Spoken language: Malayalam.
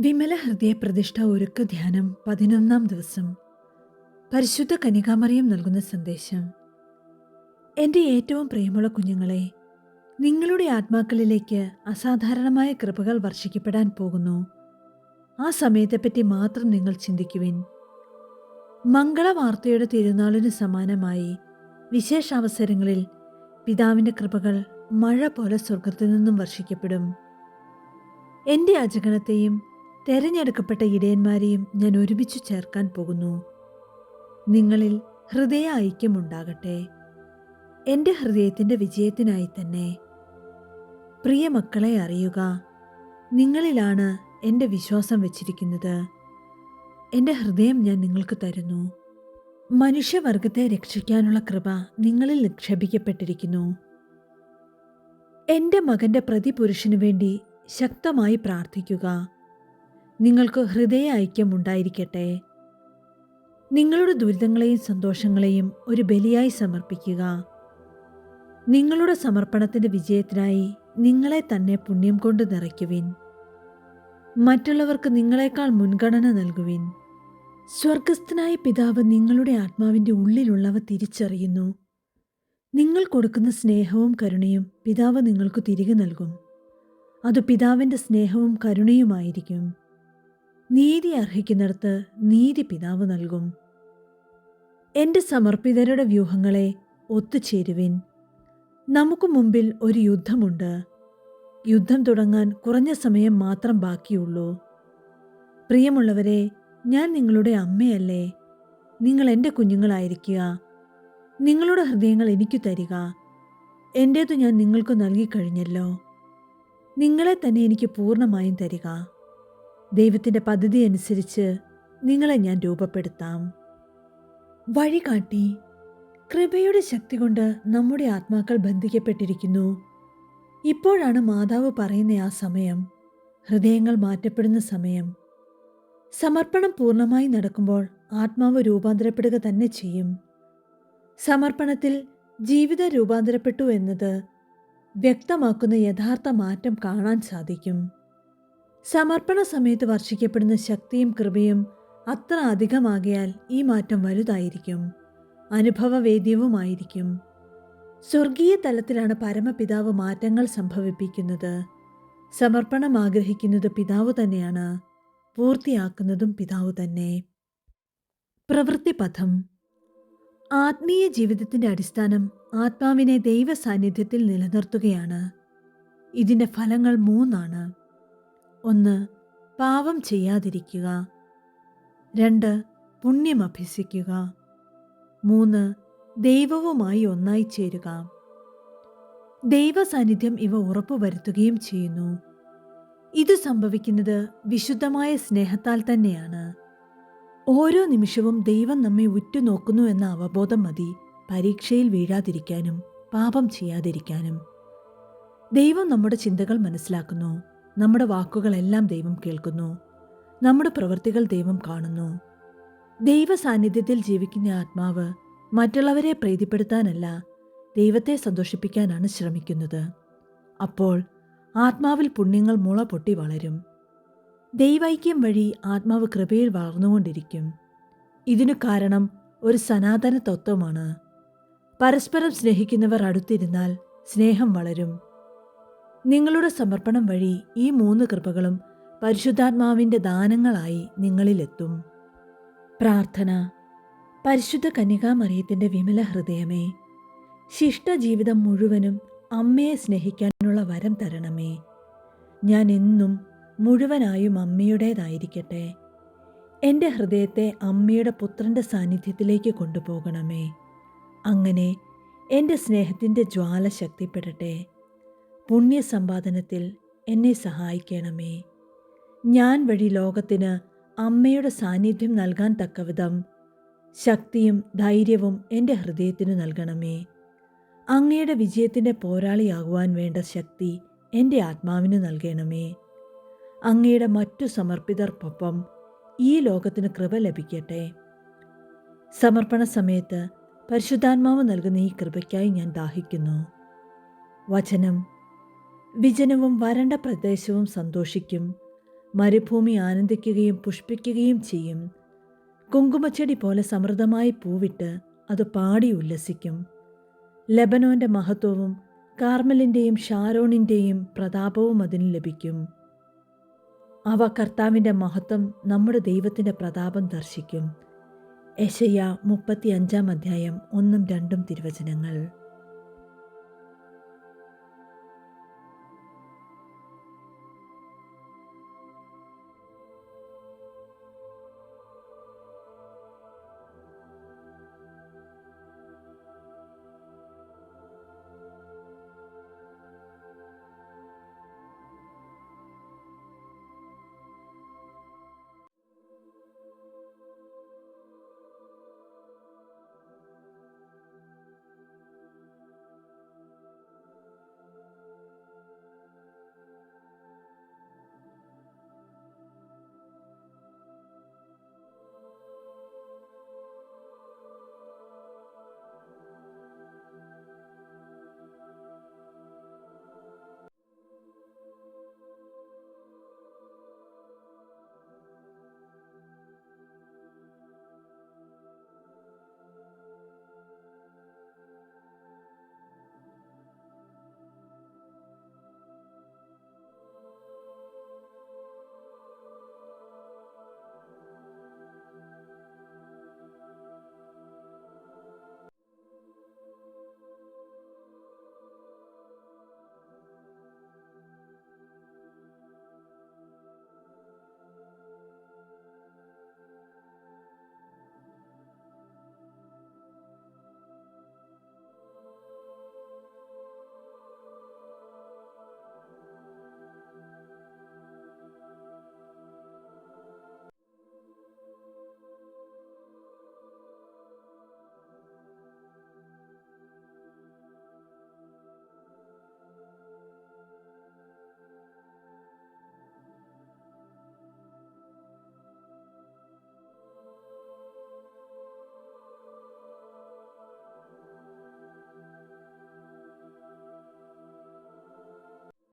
വിമല ഹൃദയ പ്രതിഷ്ഠ ഒരുക്ക ധ്യാനം പതിനൊന്നാം ദിവസം. പരിശുദ്ധ കനികാമറിയം നൽകുന്ന സന്ദേശം. എന്റെ ഏറ്റവും പ്രിയമുള്ള കുഞ്ഞുങ്ങളെ നിങ്ങളുടെ ആത്മാക്കളിലേക്ക് അസാധാരണമായ കൃപകൾ വർഷിക്കപ്പെടാൻ പോകുന്നു. ആ സമയത്തെപ്പറ്റി മാത്രം നിങ്ങൾ ചിന്തിക്കുവിൻ. മംഗളവാർത്തയുടെ തിരുനാളിന് സമാനമായി വിശേഷാവസരങ്ങളിൽ പിതാവിന്റെ കൃപകൾ മഴ പോലെ സ്വർഗത്തിൽ നിന്നും വർഷിക്കപ്പെടും. എന്റെ അജഗണത്തെയും തെരഞ്ഞെടുക്കപ്പെട്ട ഇടയന്മാരെയും ഞാൻ ഒരുമിച്ച് ചേർക്കാൻ പോകുന്നു. നിങ്ങളിൽ ഹൃദയ ഐക്യമുണ്ടാകട്ടെ എന്റെ ഹൃദയത്തിന്റെ വിജയത്തിനായി തന്നെ. പ്രിയ മക്കളെ അറിയുക നിങ്ങളിലാണ് എന്റെ വിശ്വാസം വച്ചിരിക്കുന്നത്. എന്റെ ഹൃദയം ഞാൻ നിങ്ങൾക്ക് തരുന്നു. മനുഷ്യവർഗത്തെ രക്ഷിക്കാനുള്ള കൃപ നിങ്ങളിൽ നിക്ഷേപിക്കപ്പെട്ടിരിക്കുന്നു എന്റെ മകന്റെ പ്രതിപുരുഷനു വേണ്ടി ശക്തമായി പ്രാർത്ഥിക്കുക. നിങ്ങൾക്ക് ഹൃദയ ഐക്യം ഉണ്ടായിരിക്കട്ടെ നിങ്ങളുടെ ദുരിതങ്ങളെയും സന്തോഷങ്ങളെയും ഒരു ബലിയായി സമർപ്പിക്കുക. നിങ്ങളുടെ സമർപ്പണത്തിന്റെ വിജയത്തിനായി നിങ്ങളെ തന്നെ പുണ്യം കൊണ്ട് നിറയ്ക്കുവിൻ. മറ്റുള്ളവർക്ക് നിങ്ങളെക്കാൾ മുൻഗണന നൽകുവിൻ. സ്വർഗസ്ഥനായ പിതാവ് നിങ്ങളുടെ ആത്മാവിന്റെ ഉള്ളിലുള്ളവ തിരിച്ചറിയുന്നു. നിങ്ങൾ കൊടുക്കുന്ന സ്നേഹവും കരുണയും പിതാവ് നിങ്ങൾക്ക് തിരികെ നൽകും. അത് പിതാവിന്റെ സ്നേഹവും കരുണയുമായിരിക്കും. നീതി അർഹിക്കുന്നിടത്ത് നീതി പിതാവ് നൽകും. എന്റെ സമർപ്പിതരുടെ വ്യൂഹങ്ങളെ ഒത്തുചേരുവിൻ. നമുക്ക് മുമ്പിൽ ഒരു യുദ്ധമുണ്ട്. യുദ്ധം തുടങ്ങാൻ കുറഞ്ഞ സമയം മാത്രം ബാക്കിയുള്ളൂ. പ്രിയമുള്ളവരെ ഞാൻ നിങ്ങളുടെ അമ്മയല്ലേ? നിങ്ങൾ എന്റെ കുഞ്ഞുങ്ങളായിരിക്കുക. നിങ്ങളുടെ ഹൃദയങ്ങൾ എനിക്ക് തരിക. എന്റേതു ഞാൻ നിങ്ങൾക്ക് നൽകിക്കഴിഞ്ഞല്ലോ. നിങ്ങളെ തന്നെ എനിക്ക് പൂർണമായും തരിക. ദൈവത്തിന്റെ പദ്ധതി അനുസരിച്ച് നിങ്ങളെ ഞാൻ രൂപപ്പെടുത്താം. വഴികാട്ടി കൃപയുടെ ശക്തി കൊണ്ട് നമ്മുടെ ആത്മാക്കൾ ബന്ധിക്കപ്പെട്ടിരിക്കുന്നു. ഇപ്പോഴാണ് മാതാവ് പറയുന്ന ആ സമയം. ഹൃദയങ്ങൾ മാറ്റപ്പെടുന്ന സമയം. സമർപ്പണം പൂർണമായി നടക്കുമ്പോൾ ആത്മാവ് രൂപാന്തരപ്പെടുക തന്നെ ചെയ്യും. സമർപ്പണത്തിൽ ജീവിതം രൂപാന്തരപ്പെട്ടു എന്നത് വ്യക്തമാക്കുന്ന യഥാർത്ഥ മാറ്റം കാണാൻ സാധിക്കും. സമർപ്പണ സമയത്ത് വർഷിക്കപ്പെടുന്ന ശക്തിയും കൃപയും അത്ര അധികമാകിയാൽ ഈ മാറ്റം വലുതായിരിക്കും. അനുഭവവേദ്യവുമായിരിക്കും. സ്വർഗീയ തലത്തിലാണ് പരമപിതാവ് മാറ്റങ്ങൾ സംഭവിപ്പിക്കുന്നത്. സമർപ്പണം ആഗ്രഹിക്കുന്നത് പിതാവ് തന്നെയാണ്. പൂർത്തിയാക്കുന്നതും പിതാവ് തന്നെ. പ്രവൃത്തിപഥം. ആത്മീയ ജീവിതത്തിന്റെ അടിസ്ഥാനം ആത്മാവിനെ ദൈവ സാന്നിധ്യത്തിൽ നിലനിർത്തുകയാണ്. ഇതിന്റെ ഫലങ്ങൾ മൂന്നാണ്. ഒന്ന് പാവം ചെയ്യാതിരിക്കുക. രണ്ട് പുണ്യം അഭ്യസിക്കുക മൂന്ന് ദൈവവുമായി ഒന്നായി ചേരുക. ദൈവസാന്നിധ്യം ഇവ ഉറപ്പുവരുത്തുകയും ചെയ്യുന്നു. ഇത് സംഭവിക്കുന്നത് വിശുദ്ധമായ സ്നേഹത്താൽ തന്നെയാണ്. ഓരോ നിമിഷവും ദൈവം നമ്മെ ഉറ്റുനോക്കുന്നു എന്ന അവബോധം മതി പരീക്ഷയിൽ വീഴാതിരിക്കാനും പാപം ചെയ്യാതിരിക്കാനും. ദൈവം നമ്മുടെ ചിന്തകൾ മനസ്സിലാക്കുന്നു. നമ്മുടെ വാക്കുകളെല്ലാം ദൈവം കേൾക്കുന്നു. നമ്മുടെ പ്രവൃത്തികൾ ദൈവം കാണുന്നു. ദൈവ സാന്നിധ്യത്തിൽ ജീവിക്കുന്ന ആത്മാവ് മറ്റുള്ളവരെ പ്രീതിപ്പെടുത്താനല്ല ദൈവത്തെ സന്തോഷിപ്പിക്കാനാണ് ശ്രമിക്കുന്നത്. അപ്പോൾ ആത്മാവിൽ പുണ്യങ്ങൾ മുള പൊട്ടി വളരും. ദൈവൈക്യം വഴി ആത്മാവ് കൃപയിൽ വളർന്നുകൊണ്ടിരിക്കും. ഇതിനു കാരണം ഒരു സനാതന തത്വമാണ് പരസ്പരം സ്നേഹിക്കുന്നവർ അടുത്തിരുന്നാൽ സ്നേഹം വളരും. നിങ്ങളുടെ സമർപ്പണം വഴി ഈ മൂന്ന് കൃപകളും പരിശുദ്ധാത്മാവിന്റെ ദാനങ്ങളായി നിങ്ങളിലെത്തും. പ്രാർത്ഥന. പരിശുദ്ധ കന്യകാമറിയത്തിന്റെ വിമല ഹൃദയമേ ശിഷ്ടജീവിതം മുഴുവനും അമ്മയെ സ്നേഹിക്കാനുള്ള വരം തരണമേ. ഞാൻ എന്നും മുഴുവനായും അമ്മയുടേതായിരിക്കട്ടെ. എന്റെ ഹൃദയത്തെ അമ്മയുടെ പുത്രന്റെ സാന്നിധ്യത്തിലേക്ക് കൊണ്ടുപോകണമേ. അങ്ങനെ എന്റെ സ്നേഹത്തിന്റെ ജ്വാല ശക്തിപ്പെടട്ടെ. പുണ്യസമ്പാദനത്തിൽ എന്നെ സഹായിക്കണമേ. ഞാൻ വഴി ലോകത്തിന് അമ്മയുടെ സാന്നിധ്യം നൽകാൻ തക്കവിധം ശക്തിയും ധൈര്യവും എന്റെ ഹൃദയത്തിന് നൽകണമേ. അങ്ങയുടെ വിജയത്തിന്റെ പോരാളിയാകുവാൻ വേണ്ട ശക്തി എന്റെ ആത്മാവിന് നൽകണമേ. അങ്ങയുടെ മറ്റു സമർപ്പിതർക്കൊപ്പം ഈ ലോകത്തിന് കൃപ ലഭിക്കട്ടെ. സമർപ്പണ സമയത്ത് പരിശുദ്ധാത്മാവ് നൽകുന്ന ഈ കൃപയ്ക്കായി ഞാൻ ദാഹിക്കുന്നു. വചനം വിജനവും വരണ്ട പ്രദേശവും സന്തോഷിക്കും. മരുഭൂമി ആനന്ദിക്കുകയും പുഷ്പിക്കുകയും ചെയ്യും. കുങ്കുമച്ചെടി പോലെ സമൃദ്ധമായി പൂവിട്ട് അത് പാടി ഉല്ലസിക്കും. ലെബനോന്റെ മഹത്വവും കാർമലിന്റെയും ഷാരോണിന്റെയും പ്രതാപവും അതിന് ലഭിക്കും. അവ കർത്താവിന്റെ മഹത്വം നമ്മുടെ ദൈവത്തിന്റെ പ്രതാപം ദർശിക്കും. യശയ്യ മുപ്പത്തി അഞ്ചാം അധ്യായം ഒന്നും രണ്ടും തിരുവചനങ്ങൾ.